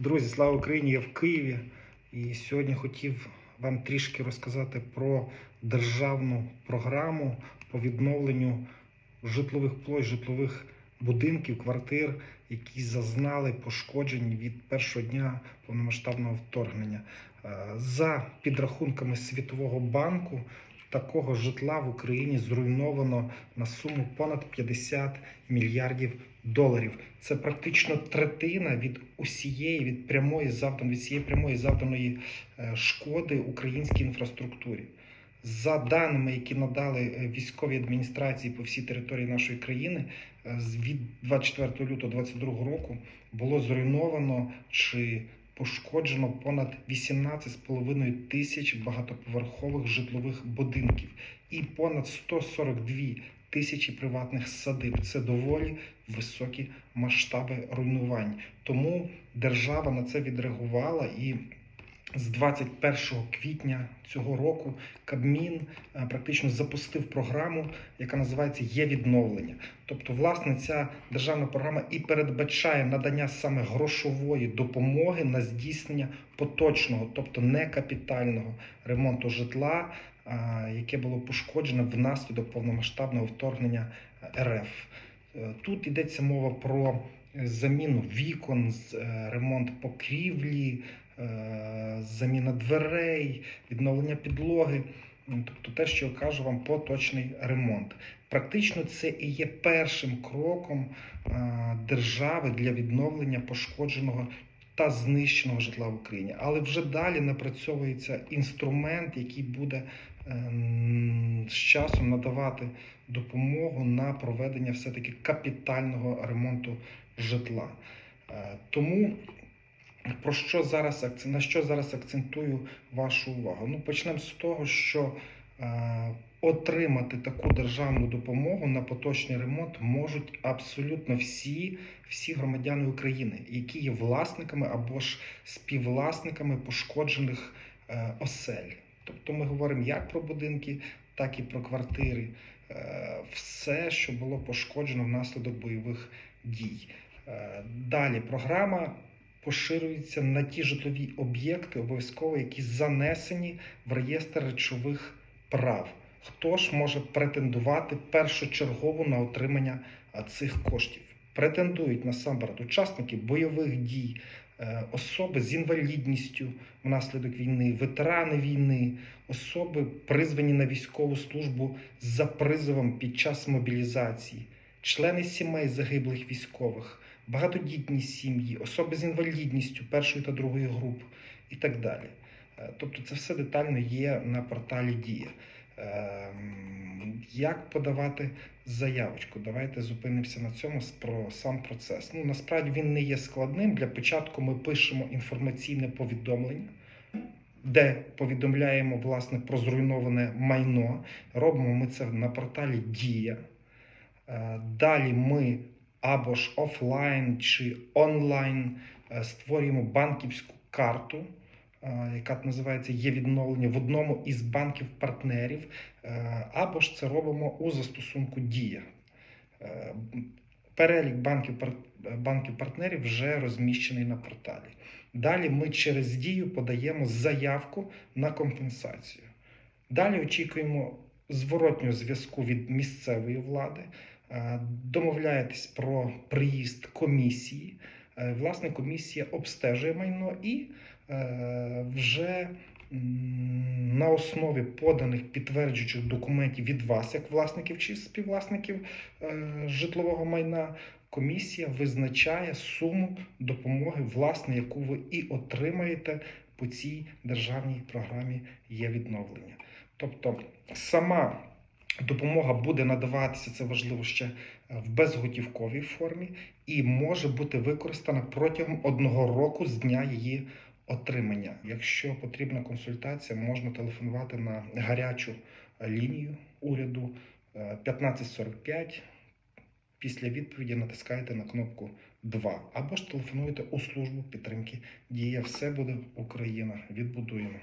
Друзі, слава Україні! Я в Києві. І сьогодні хотів вам трішки розказати про державну програму по відновленню житлових площ, житлових будинків, квартир, які зазнали пошкоджень від першого дня повномасштабного вторгнення. Е, За підрахунками Світового банку, такого житла в Україні зруйновано на суму понад 50 мільярдів доларів. Це практично третина від усієї від прямої завданої від всієї прямої завданої е, шкоди українській інфраструктурі. За даними, які надали е, військові адміністрації по всій території нашої країни, е, з- від 24 лютого 2022 року було зруйновано чи пошкоджено понад 18,5 тисяч багатоповерхових житлових будинків і понад 142 тисячі приватних садиб. Це доволі високі масштаби руйнувань. Тому держава на це відреагувала і. З 21 квітня цього року Кабмін е, практично запустив програму, яка називається Є відновлення. Тобто, власне, ця державна програма і передбачає надання саме грошової допомоги на здійснення поточного, тобто не капітального ремонту житла, яке було пошкоджено внаслідок повномасштабного вторгнення е, РФ. Е, Тут йдеться мова про е, заміну вікон, е, ремонт покрівлі, е, заміна дверей, відновлення підлоги. Тобто те, що я кажу вам, поточний ремонт. Практично це і є першим кроком е, держави для відновлення пошкодженого та знищеного житла в Україні. Але вже далі напрацьовується інструмент, який буде ем, з часом надавати допомогу на проведення все-таки капітального ремонту житла. Е, Тому про що зараз на що зараз акцентую вашу увагу? Ну, почнемо з того, що отримати таку державну допомогу на поточний ремонт можуть абсолютно всі, всі громадяни України, які є власниками або ж співвласниками пошкоджених е, осель. Тобто ми говоримо як про будинки, так і про квартири. Е, все, що було пошкоджено внаслідок бойових дій. Е, Далі програма поширюється на ті житлові об'єкти, обов'язково, які занесені в реєстр речових прав. Хто ж може претендувати першочергово на отримання цих коштів? Претендують насамперед учасники бойових дій, е, особи з інвалідністю внаслідок війни, ветерани війни, особи призвані на військову службу за призовом під час мобілізації, члени сімей загиблих військових, багатодітні сім'ї, особи з інвалідністю першої та другої груп і так далі. Е, Тобто це все детально є на порталі Дія. Ем, Як подавати заявочку? Давайте зупинимося на цьому про сам процес. Ну насправді він не є складним. Для початку ми пишемо інформаційне повідомлення, де повідомляємо власне про зруйноване майно. Робимо ми це на порталі Дія. Е, Далі ми або ж офлайн чи онлайн е, створюємо банківську карту, е, яка називається є відновлення в одному із банків-партнерів, е, або ж це робимо у застосунку Дія. Е, Перелік банків банків партнерів вже розміщений на порталі. Далі ми через дію подаємо заявку на компенсацію. Далі очікуємо зворотнього зв'язку від місцевої влади. Е, Домовляєтесь про приїзд комісії. Е, Власне, комісія обстежує майно і е, вже на основі поданих підтверджуючих документів від вас, як власників чи співвласників е, житлового майна, комісія визначає суму допомоги, власне, яку ви і отримаєте по цій державній програмі є відновлення. Тобто сама допомога буде надаватися, це важливо ще е, в безготівковій формі, і може бути використана протягом одного року з дня її отримання. Якщо потрібна консультація, можна телефонувати на гарячу е, лінію уряду е, 1545. Після відповіді натискаєте на кнопку 2 або ж телефонуєте у службу підтримки Дія. Все буде Україна. Відбудуємо.